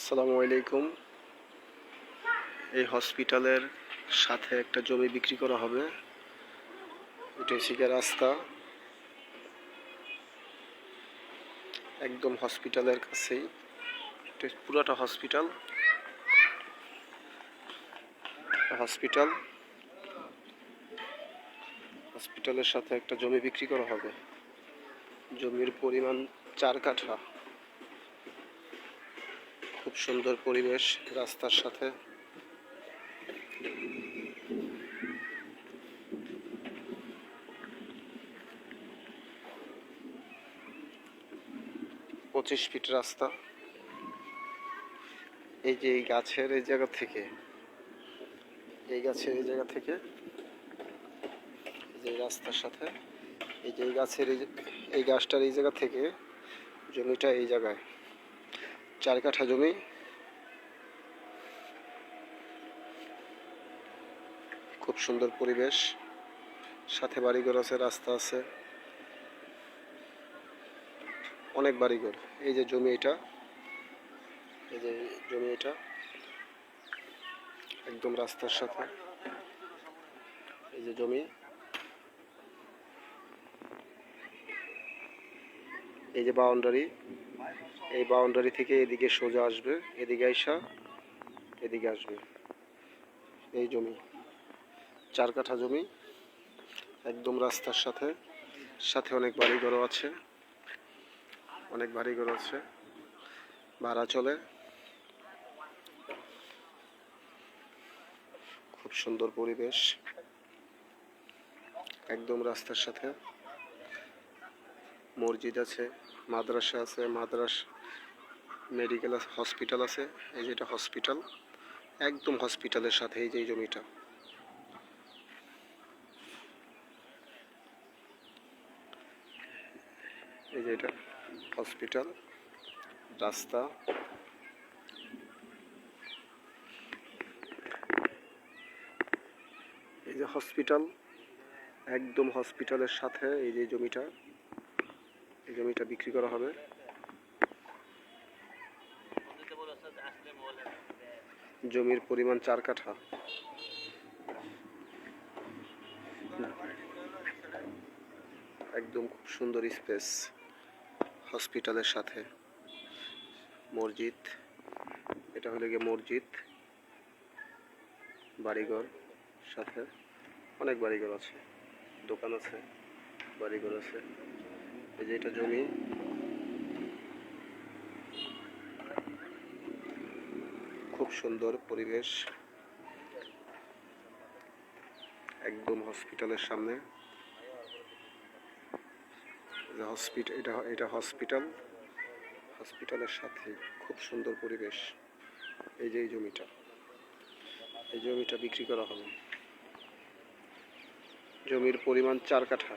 আসসালামু আলাইকুম। এই হসপিটালের সাথে একটা জমি বিক্রি করা হবে। এটা রাস্তা। একদম হসপিটালের কাছেই। পুরোটা হসপিটাল। হসপিটাল। হসপিটালের সাথে একটা জমি বিক্রি করা হবে। জমির পরিমাণ চার কাঠা। খুব সুন্দর পরিবেশ রাস্তার সাথে। পঁচিশ ফিট রাস্তা। এই যে এই গাছের এই জায়গা থেকে, এই গাছের এই জায়গা থেকে, এই যে রাস্তার সাথে, এই যে এই গাছের এই এই গাছটার এই জায়গা থেকে জমিটা এই জায়গায়। চার কাঠা জমি। খুব সুন্দর পরিবেশ। সাথে বাড়িঘর আছে, রাস্তা আছে। অনেক বাড়িঘর। এই যে জমি এটা। এই যে জমি এটা। একদম রাস্তার সাথে। এই যে জমি। এই যে বাউন্ডারি, এই বাউন্ডারি থেকে এদিকে সোজা আসবে, এদিকে আইসা এদিকে আসবে। এই জমি, চার কাঠা জমি, একদম রাস্তার সাথে সাথে অনেক বাড়িঘরও আছে, অনেক বাড়িঘর আছে, ভাড়া চলে। খুব সুন্দর পরিবেশ, একদম রাস্তার সাথে। মসজিদ আছে, মাদ্রাসা আছে, মাদ্রাস মেডিকেল আছে হসপিটাল আছে। এই যে এটা হসপিটাল একদম হসপিটালের সাথে এই যে জমিটা। এই যে এটা হসপিটাল রাস্তা। এই যে হসপিটাল একদম হসপিটালের সাথে এই যে জমিটা। এই জমিটা বিক্রি করা হবে। জমির পরিমাণ চার কাঠা। একদম খুব সুন্দর স্পেস হসপিটালের সাথে। মসজিদ, এটা হলো গিয়ে মসজিদ। বাড়িঘর সাথে অনেক বাড়িঘর আছে। দোকান আছে, বাড়িঘর আছে। এই যে এটা জমি। খুব সুন্দর পরিবেশ। একদম হসপিটালের সামনে। হসপিটাল এটা এটা হসপিটাল। হসপিটালের সাথে খুব সুন্দর পরিবেশ। এই যে এই জমিটা। এই জমিটা বিক্রি করা হবে। জমির পরিমাণ চার কাঠা।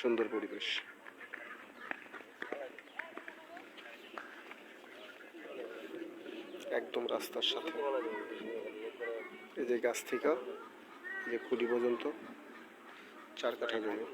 সুন্দর পরিবেশ। একদম রাস্তার সাথে। এই যে গাছ থেকে যে খুঁটি পর্যন্ত, চার কাঠা জমি।